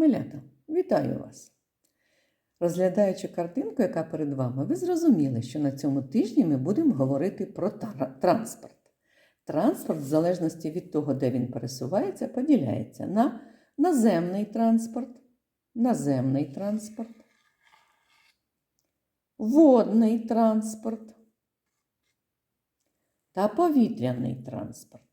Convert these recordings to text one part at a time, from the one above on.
Малята, вітаю вас! Розглядаючи картинку, яка перед вами, ви зрозуміли, що на цьому тижні ми будемо говорити про транспорт. Транспорт, в залежності від того, де він пересувається, поділяється на наземний транспорт, наземний транспорт, водний транспорт та повітряний транспорт.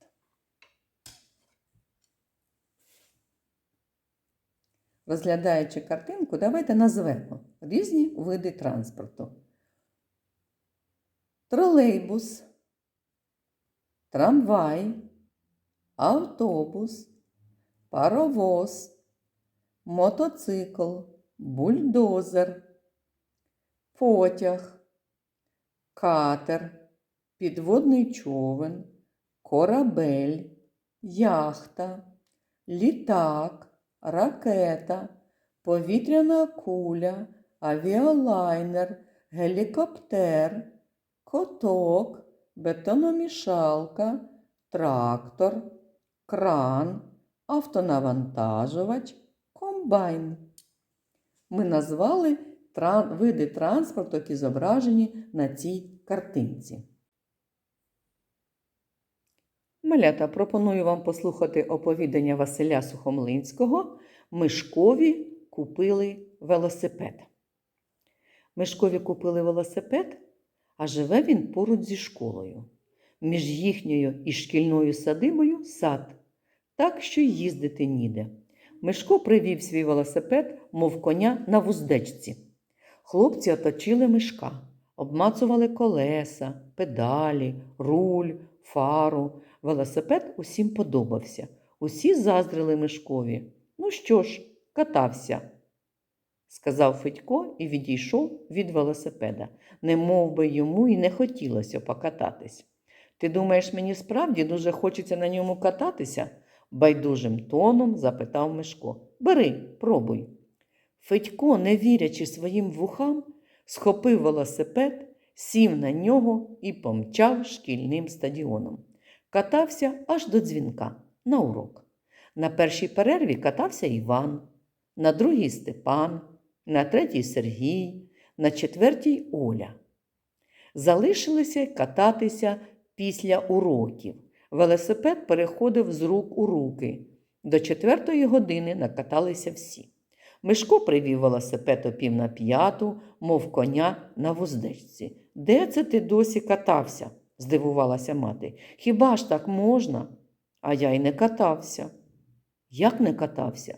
Розглядаючи картинку, давайте назвемо різні види транспорту. Тролейбус, трамвай, автобус, паровоз, мотоцикл, бульдозер, потяг, катер, підводний човен, корабель, яхта, літак ракета, повітряна куля, авіалайнер, гелікоптер, коток, бетономішалка, трактор, кран, автонавантажувач, комбайн. Ми назвали види транспорту, які зображені на цій картинці. Малята, пропоную вам послухати оповідання Василя Сухомлинського. Мишкові купили велосипед. Мишкові купили велосипед, а живе він поруч зі школою. Між їхньою і шкільною садибою сад, так що їздити ніде. Мишко привів свій велосипед, мов коня на вуздечці. Хлопці оточили мишка, обмацували колеса, педалі, руль, фару. Велосипед усім подобався. Усі заздрили Мишкові. Ну що ж, катався, сказав Федько і відійшов від велосипеда, не мов би йому і не хотілося покататись. Ти думаєш, мені справді дуже хочеться на ньому кататися? байдужим тоном запитав Мишко. Бери, пробуй. Федько, не вірячи своїм вухам, схопив велосипед, сів на нього і помчав шкільним стадіоном. Катався аж до дзвінка на урок. На першій перерві катався Іван, на другій Степан, на третій Сергій, на четвертій Оля. Залишилися кататися після уроків. Велосипед переходив з рук у руки. До четвертої години накаталися всі. Мишко привів велосипед о пів на п'яту, мов коня на вуздечці. Де це ти досі катався? Здивувалася мати. Хіба ж так можна? А я й не катався. Як не катався?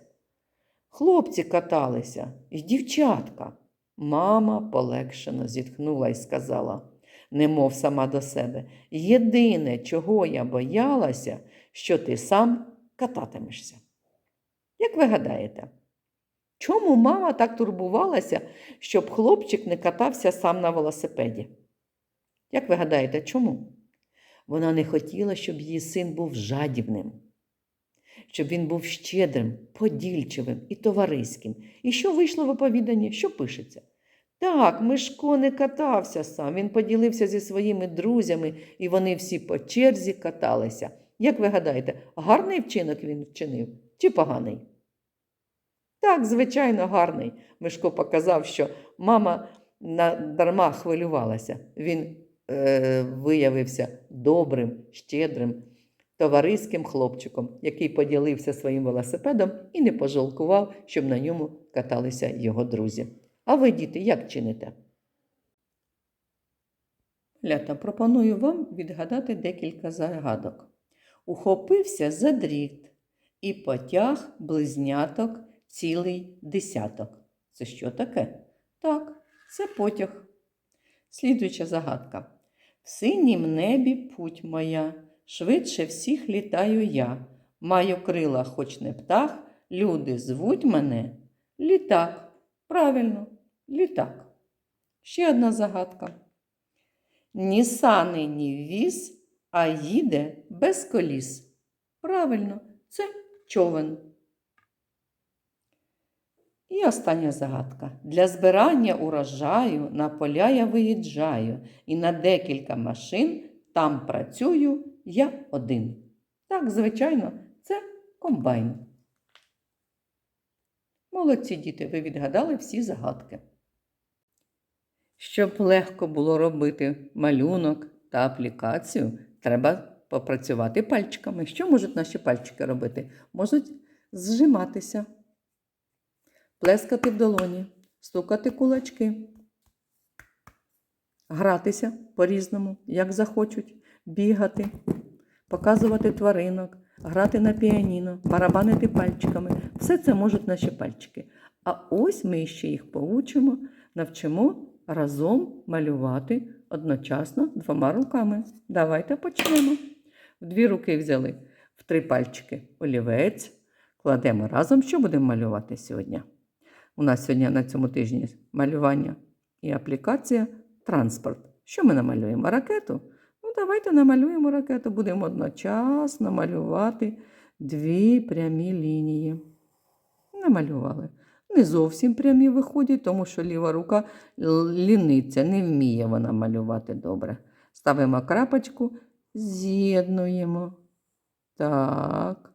Хлопці каталися, і дівчатка. Мама полегшено зітхнула і сказала, немов сама до себе, єдине, чого я боялася, що ти сам кататимешся. Як ви гадаєте, чому мама так турбувалася, щоб хлопчик не катався сам на велосипеді? Як ви гадаєте, чому? Вона не хотіла, щоб її син був жадібним, щоб він був щедрим, подільчивим і товариським. І що вийшло в оповіданні? Що пишеться? Так, Мишко не катався сам, він поділився зі своїми друзями, і вони всі по черзі каталися. Як ви гадаєте, гарний вчинок він вчинив чи поганий? Так, звичайно, гарний. Мишко показав, що мама дарма хвилювалася. Він е, виявився добрим, щедрим, товариським хлопчиком, який поділився своїм велосипедом і не пожалкував, щоб на ньому каталися його друзі. А ви, діти, як чините? Лята, пропоную вам відгадати декілька загадок. Ухопився за дріт і потяг близняток цілий десяток. Це що таке? Так, це потяг. Слідуюча загадка. В синім небі путь моя, швидше всіх літаю я. Маю крила, хоч не птах, люди звуть мене літак. Правильно, літак. Ще одна загадка. Ні сани, ні віз, а їде без коліс. Правильно, це човен. І остання загадка. Для збирання урожаю на поля я виїжджаю, і на декілька машин там працюю я один. Так, звичайно, це комбайн. Молодці діти, ви відгадали всі загадки. Щоб легко було робити малюнок та аплікацію, треба попрацювати пальчиками. Що можуть наші пальчики робити? Можуть зжиматися, плескати в долоні, стукати кулачки, гратися по-різному, як захочуть, бігати, показувати тваринок, грати на піаніно, барабанити пальчиками. Все це можуть наші пальчики. А ось ми ще їх поучимо, навчимо разом малювати одночасно двома руками. Давайте почнемо. В дві руки взяли в три пальчики олівець. Кладемо разом, що будемо малювати сьогодні. У нас сьогодні на цьому тижні малювання і аплікація транспорт. Що ми намалюємо? Ракету? Ну, давайте намалюємо ракету. Будемо одночасно малювати дві прямі лінії. Намалювали. Не зовсім прямі виходять, тому що ліва рука ліниться, не вміє вона малювати добре. Ставимо крапочку, з'єднуємо. Так.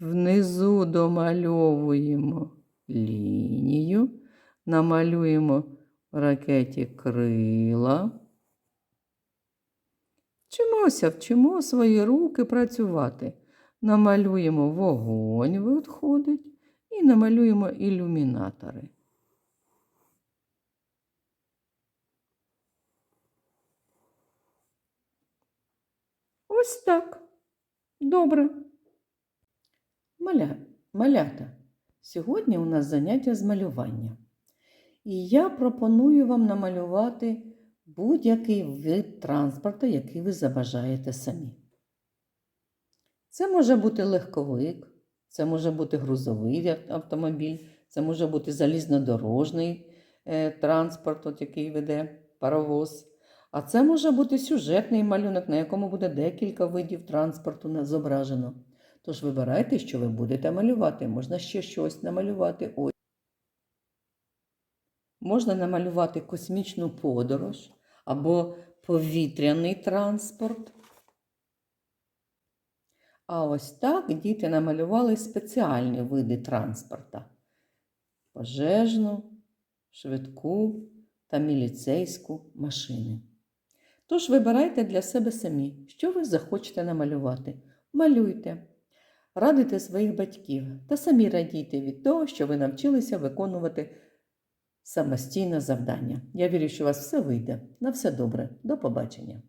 Внизу домальовуємо лінію, намалюємо ракеті крила. Вчимося, вчимо свої руки працювати. Намалюємо вогонь, виходить, і намалюємо ілюмінатори. Ось так. Добре. Маля, малята, сьогодні у нас заняття з малювання. І я пропоную вам намалювати будь-який вид транспорту, який ви забажаєте самі. Це може бути легковик, це може бути грузовий автомобіль, це може бути залізнодорожний е, транспорт, от який веде паровоз. А це може бути сюжетний малюнок, на якому буде декілька видів транспорту зображено. Тож вибирайте, що ви будете малювати. Можна ще щось намалювати. Ось. Можна намалювати космічну подорож або повітряний транспорт. А ось так діти намалювали спеціальні види транспорта: пожежну, швидку та міліцейську машини. Тож вибирайте для себе самі, що ви захочете намалювати. Малюйте, радуйте своїх батьків та самі радійте від того, що ви навчилися виконувати самостійне завдання. Я вірю, що у вас все вийде. На все добре. До побачення!